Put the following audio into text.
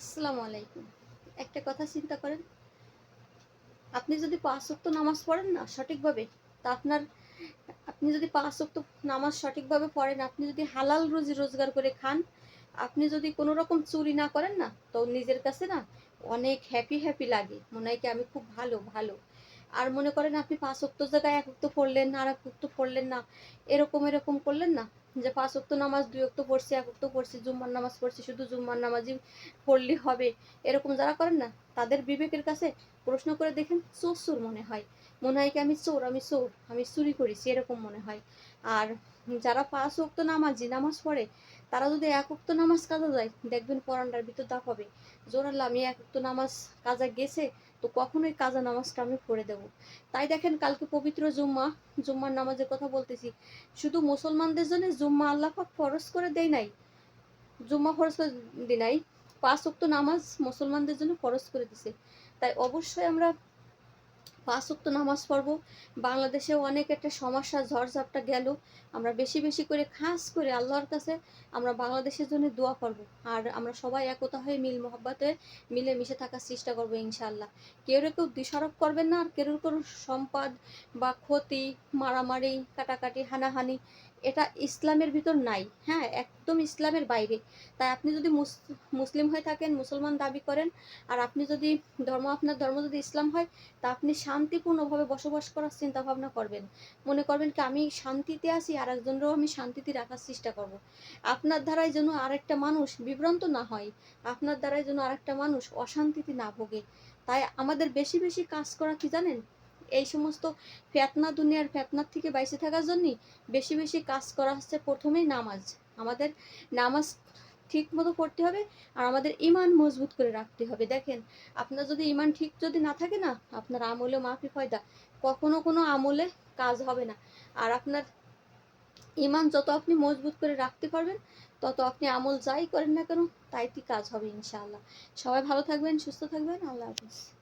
আসসালামু আলাইকুম। একটা কথা চিন্তা করেন। আপনি যদি পাঁচ ওয়াক্ত নামাজ পড়েন না সঠিকভাবে, তা আপনার, আপনি যদি পাঁচ নামাজ সঠিকভাবে পড়েন, আপনি যদি হালাল রুজি রোজগার করে খান, আপনি যদি কোনো রকম চুরি না করেন না, তো নিজের কাছে না অনেক হ্যাপি হ্যাপি লাগে। মনে হয় কি আমি খুব ভালো ভালো। আর মনে করেন আপনি পাঁচ ওয়াক্ত জায়গায় এক ওয়াক্ত পড়লেন আর এক ওয়াক্ত পড়লেন না, এরকম এরকম করলেন না যে পাঁচ ওয়াক্ত নামাজ, দুই ওয়াক্ত পড়ছি, এক ওয়াক্ত পড়ছি, জুম্মার নামাজ পড়ছি, শুধু জুম্মার নামাজই পড়লে হবে। এরকম যারা করেন না, তাদের বিবেকের কাছে প্রশ্ন করে দেখেন, চোর চোর মনে হয়। মনে হয় কি, আমি চোর আমি চোর, আমি চুরি করেছি, এরকম মনে হয়। আর যারা পাঁচ ওক্ত নামাজি, নামাজ পড়ে, তারা যদি এক ওক্ত নামাজ কাজা যায় দেখবেন পরান্ডার ভিতর দাপ হবে। জোরাল্লা আমি এক ওক্ত নামাজ কাজা গেছে, তো কখনোই কাজা নামাজটা আমি পড়ে দেব। তাই দেখেন, কালকে পবিত্র জুম্মা, জুম্মার নামাজের কথা বলতেছি। শুধু মুসলমানদের জন্য জুম্মা আল্লাহ পাক ফরজ করে দেয় নাই। জুম্মা ফরজ করে দেয় নাই। পাঁচ ওক্ত নামাজ মুসলমানদের জন্য ফরজ করে দিছে। তাই অবশ্যই আমরা পাঁচ ওক্ত নামাজ পড়ব। বাংলাদেশে অনেক একটা সমস্যা, ঝড়ঝাপটা গেল। আমরা বেশি বেশি করে খাস করে আল্লাহর কাছে আমরা বাংলাদেশের জন্য দোয়া করব। আর আমরা সবাই একতা হয়ে মিল মোহাব্বতে মিলে মিশে থাকার চেষ্টা করব ইনশাল্লাহ কেউ কেউ দিশারোপ করবেন না। আর কেউ কোনো সম্পদ বা ক্ষতি, মারামারি, কাটাকাটি, হানাহানি এটা ইসলামের ভিতর নাই। হ্যাঁ একদম ইসলামের বাইরে। তাই আপনি যদি মুসলিম হয়ে থাকেন, মুসলমান দাবি করেন, আর আপনি যদি ধর্ম, আপনার ধর্ম যদি ইসলাম হয়, তা আপনি শান্তিপূর্ণভাবে বসবাস করার চিন্তা ভাবনা করবেন। মনে করবেন কি, আমি শান্তিতে আছি আর একজনেরও আমি শান্তিতে রাখার চেষ্টা করব। আপনার দ্বারাই যেন আরেকটা মানুষ বিভ্রান্ত না হয়, আপনার দ্বারাই যেন আরেকটা মানুষ অশান্তিতে না ভোগে। তাই আমাদের বেশি বেশি কাজ করা কি জানেন? এই সমস্ত ফেতনা দুনিয়ার ফেতনার থেকে বাইসে থাকার জন্যই বেশি বেশি কাজ করা হচ্ছে প্রথমেই নামাজ। আমাদের নামাজ ঠিক মতো পড়তে হবে আর আমাদের ইমান মজবুত করে রাখতে হবে। দেখেন, আপনার যদি ইমান ঠিক যদি না থাকে না, আপনার আমলে মাফি ফয়দা কখনো কোনো আমলে কাজ হবে না। আর আপনার ইমান যত আপনি মজবুত করে রাখতে পারবেন, তত আপনি আমল যাই করেন না কেন তাইতে কাজ হবে ইনশাআল্লাহ। সবাই ভালো থাকবেন, সুস্থ থাকবেন। আল্লাহ হাফিজ।